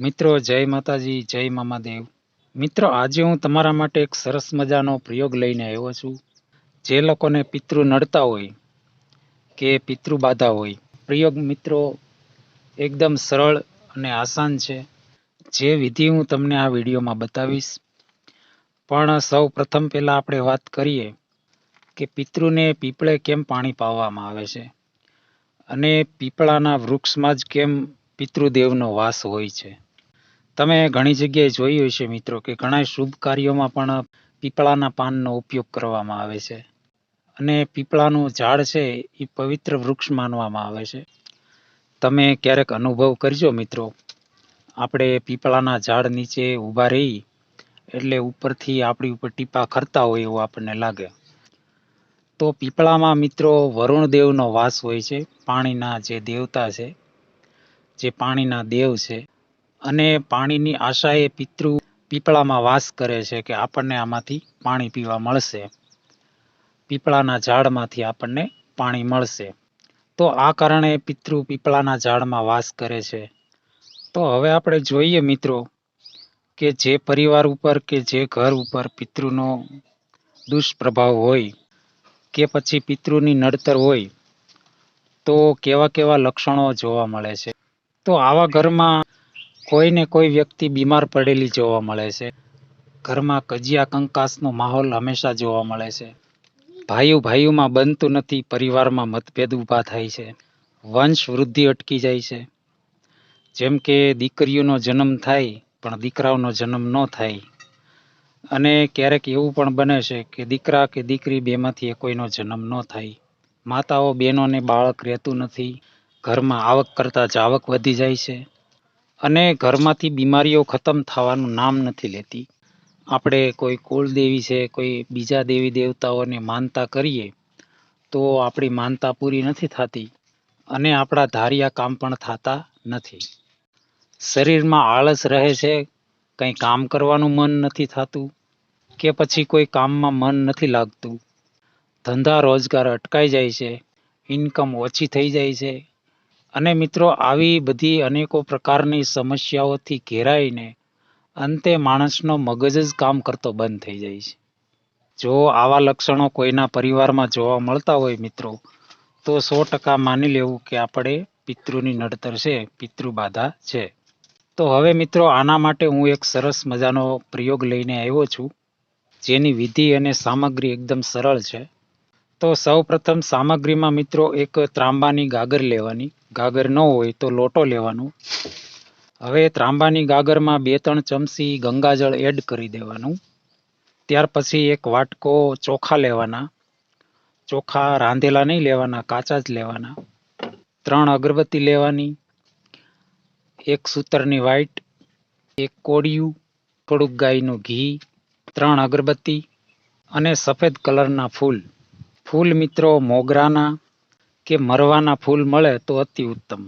મિત્રો, જય માતાજી, જય મામાદેવ. મિત્રો, આજે હું તમારા માટે એક સરસ મજાનો પ્રયોગ લઈને આવ્યો છું. જે લોકોને પિતૃ નડતા હોય કે પિતૃ બાધા હોય, પ્રયોગ મિત્રો એકદમ સરળ અને આસાન છે. જે વિધિ હું તમને આ વિડીયોમાં બતાવીશ. પણ સૌ પ્રથમ પહેલાં આપણે વાત કરીએ કે પિતૃને પીપળે કેમ પાણી પાવામાં આવે છે? અને પીપળાના વૃક્ષમાં જ કેમ પિતૃદેવનો વાસ હોય છે? તમે ઘણી જગ્યાએ જોયું હશે મિત્રો કે ઘણા શુભ કાર્યોમાં પણ પીપળાના પાનનો ઉપયોગ કરવામાં આવે છે. અને પીપળાનું ઝાડ છે એ પવિત્ર વૃક્ષ માનવામાં આવે છે. તમે ક્યારેક અનુભવ કરજો મિત્રો. આપણે પીપળાના ઝાડ નીચે ઊભા રહી એટલે ઉપરથી આપણી ઉપર ટીપા ખરતા હોય એવું આપણને લાગે. તો પીપળામાં મિત્રો વરુણ દેવનો વાસ હોય છે, પાણીના જે દેવતા છે, જે પાણીના દેવ છે અને પાણીની આશાએ પિતૃ પીપળામાં વાસ કરે છે કે આપણને આમાંથી પાણી પીવા મળશે. પીપળાના ઝાડમાંથી આપણને પાણી મળશે. તો આ કારણે પિતૃ પીપળાના ઝાડમાં વાસ કરે છે. તો હવે આપણે જોઈએ મિત્રો કે જે પરિવાર ઉપર કે જે ઘર ઉપર પિતૃનો દુષ્પ્રભાવ હોય કે પછી પિતૃની નડતર હોય તો કેવા કેવા લક્ષણો જોવા મળે છે. તો આવા ઘરમાં કોઈને કોઈ વ્યક્તિ બીમાર પડેલી જોવા મળે છે. ઘરમાં કજિયા કંકાસનો માહોલ હંમેશા જોવા મળે છે. ભાઈઓ ભાઈઓમાં બનતું નથી, પરિવારમાં મતભેદ ઊભા થાય છે. વંશ વૃદ્ધિ અટકી જાય છે. જેમ કે દીકરીઓનો જન્મ થાય, પણ દીકરાઓનો જન્મ ન થાય. અને ક્યારેક એવું પણ બને છે કે દીકરા કે દીકરી બેમાંથી કોઈનો જન્મ ન થાય. માતાઓ બહેનોને બાળક રહેતું નથી. ઘરમાં આવક કરતાં જાવક વધી જાય છે. અને ઘરમાંથી બીમારીઓ ખતમ થવાનું નામ નથી લેતી. આપણે કોઈ કુળદેવી છે, કોઈ બીજા દેવી દેવતાઓને માનતા કરીએ, તો આપણી માનતા પૂરી નથી થતી અને આપણા ધાર્યા કામ પણ થતા નથી. શરીરમાં આળસ રહે છે, કંઈ કામ કરવાનું મન નથી થતું કે પછી કોઈ કામમાં મન નથી લાગતું. ધંધા રોજગાર અટકાઈ જાય છે ઇન્કમ ઓછી થઈ જાય છે અને મિત્રો, આવી બધી અનેકો પ્રકારની સમસ્યાઓથી ઘેરાઈને અંતે માણસનો મગજ જ કામ કરતો બંધ થઈ જાય છે. જો આવા લક્ષણો કોઈના પરિવારમાં જોવા મળતા હોય મિત્રો, તો સો ટકા માની લેવું કે આપણે પિતૃની નડતર છે, પિતૃ બાધા છે. તો હવે મિત્રો, આના માટે હું એક સરસ મજાનો પ્રયોગ લઈને આવ્યો છું. જેની વિધિ અને સામગ્રી એકદમ સરળ છે. તો સૌ પ્રથમ સામગ્રીમાં મિત્રો એક ત્રાંબાની ગાગર લેવાની. ગાગર ન હોય તો લોટો લેવાનો. હવે ત્રાંબાની ગાગરમાં બે ત્રણ ચમચી ગંગાજળ એડ કરી દેવાનું. ત્યાર પછી એક વાટકો ચોખા લેવાના. ચોખા રાંધેલા નહીં લેવાના, કાચા જ લેવાના. ત્રણ અગરબત્તી લેવાની. એક સૂતરની વાઈટ, એક કોડિયું થોડુંક ગાયનું ઘી, ત્રણ અગરબત્તી અને સફેદ કલરના ફૂલ. ફૂલ મિત્રો મોગરાના કે મરવાના ફૂલ મળે તો અતિ ઉત્તમ.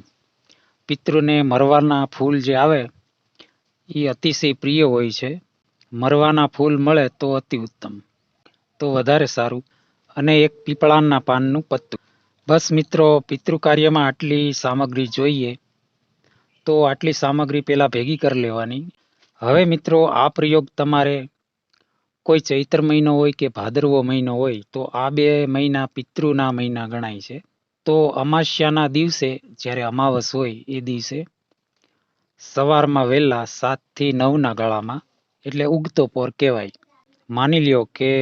પિતૃને મરવાના ફૂલ જે આવે એ અતિશય પ્રિય હોય છે. મરવાના ફૂલ મળે તો અતિ ઉત્તમ. તો વધારે સારું. અને એક પીપળાના પાનનું પત્તું. બસ મિત્રો પિતૃ કાર્યમાં આટલી સામગ્રી જોઈએ, તો આટલી સામગ્રી પહેલાં ભેગી કરી લેવાની. હવે મિત્રો, આ પ્રયોગ તમારે કોઈ ચૈત્ર મહિનો હોય કે ભાદરવો મહિનો હોય, તો આ બે મહિના પિતૃના મહિના ગણાય છે. તો અમાસ્યાના દિવસે જ્યારે અમાવસ હોય એ દિવસે સવારમાં વહેલા સાતથી નવના ગાળામાં, એટલે ઉગતો પોર કહેવાય. માની લ્યો કે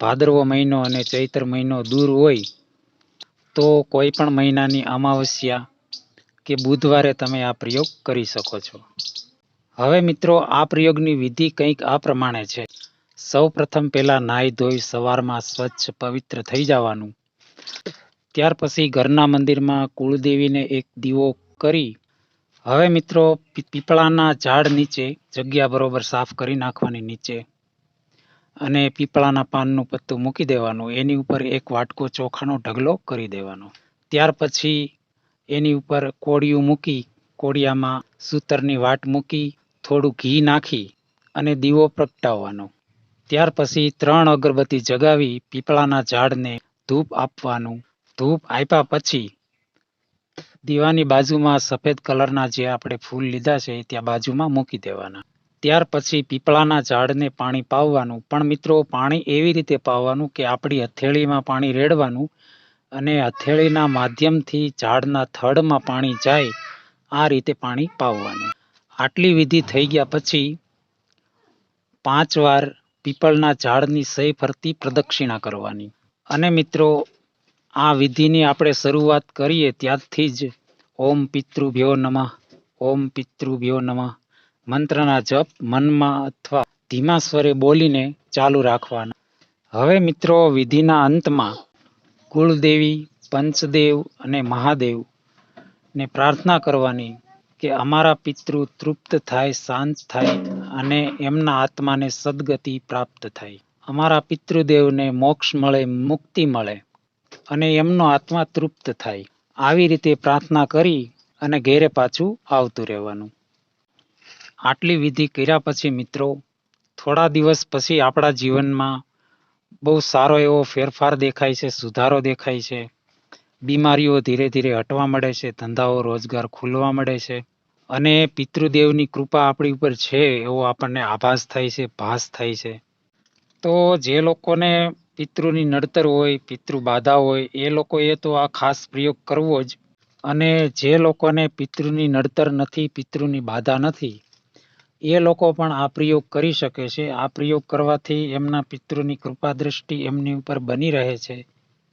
ભાદરવો મહિનો અને ચૈત્ર મહિનો દૂર હોય, તો કોઈ પણ મહિનાની અમાવસ્યા કે બુધવારે તમે આ પ્રયોગ કરી શકો છો. હવે મિત્રો, આ પ્રયોગની વિધિ કંઈક આ પ્રમાણે છે. સૌ પ્રથમ પહેલાં નાહી ધોઈ સવારમાં સ્વચ્છ, પવિત્ર થઈ જવાનું. ત્યાર પછી ઘરના મંદિરમાં કુળદેવીને એક દીવો કરી. હવે મિત્રો પીપળાના ઝાડ નીચે, જગ્યા બરોબર સાફ કરી નાખવાની નીચે. અને પીપળાના પાનનું પત્તું મૂકી દેવાનું. એની ઉપર એક વાટકો ચોખાનો ઢગલો કરી દેવાનો. ત્યાર પછી એની ઉપર કોળિયું મૂકી, કોળિયામાં સૂતરની વાટ મૂકી થોડું ઘી નાખી અને દીવો પ્રગટાવવાનો. ત્યાર પછી ત્રણ અગરબત્તી જગાવી પીપળાના ઝાડને ધૂપ આપવાનું. ધૂપ આપ્યા પછી દીવાની બાજુમાં સફેદ કલરના જે આપણે ફૂલ લીધા છે ત્યાં બાજુમાં મૂકી દેવાના. ત્યાર પછી પીપળાના ઝાડને પાણી પાવવાનું. પણ મિત્રો, પાણી એવી રીતે પાવવાનું કે આપણી હથેળીમાં પાણી રેડવાનું અને હથેળીના માધ્યમથી ઝાડના થડમાં પાણી જાય, આ રીતે પાણી પાવવાનું. આટલી વિધિ થઈ ગયા પછી પાંચ વાર પીપળના ઝાડની સહી ફરતી પ્રદક્ષિણા કરવાની. અને મિત્રો, આ વિધિની આપણે શરૂઆત કરીએ ત્યારથી જ ઓમ પિતૃભ્યો નમઃ, ઓમ પિતૃભ્યો નમઃ. મંત્રના જપ મનમાં અથવા ધીમા સ્વરે બોલીને ચાલુ રાખવાના. હવે મિત્રો, વિધિના અંતમાં કુળદેવી, પંચદેવ અને મહાદેવ ને પ્રાર્થના કરવાની. કે અમારા પિતૃ તૃપ્ત થાય, શાંત થાય અને એમના આત્માને સદગતિ પ્રાપ્ત થાય. અમારા પિતૃદેવને મોક્ષ મળે, મુક્તિ મળે અને એમનો આત્મા તૃપ્ત થાય. આવી રીતે પ્રાર્થના કરી અને ઘેરે પાછું આવતું રહેવાનું. આટલી વિધિ કર્યા પછી મિત્રો, થોડા દિવસ પછી આપણા જીવનમાં બહુ સારો એવો ફેરફાર દેખાય છે, સુધારો દેખાય છે. બીમારીઓ ધીરે ધીરે હટવા મળે છે, ધંધાઓ રોજગાર ખુલવા મળે છે અને પિતૃદેવની કૃપા આપણી ઉપર છે એવો આપણને આભાસ થાય છે, ભાસ થાય છે. તો જે લોકોને પિતૃની નડતર હોય, પિતૃ બાધા હોય, એ લોકોએ તો આ ખાસ પ્રયોગ કરવો જ. અને જે લોકોને પિતૃની નડતર નથી, પિતૃની બાધા નથી, એ લોકો પણ આ પ્રયોગ કરી શકે છે. આ પ્રયોગ કરવાથી એમના પિતૃની કૃપા દ્રષ્ટિ એમની ઉપર બની રહે છે.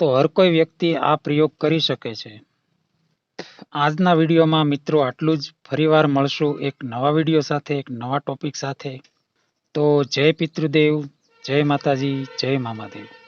તો હર કોઈ વ્યક્તિ આ પ્રયોગ કરી શકે છે. આજના વિડીયોમાં મિત્રો આટલું જ. ફરીવાર મળશું એક નવા વીડિયો સાથે, એક નવા ટોપિક સાથે. તો જય પિતૃદેવ, જય માતાજી, જય મામાદેવ.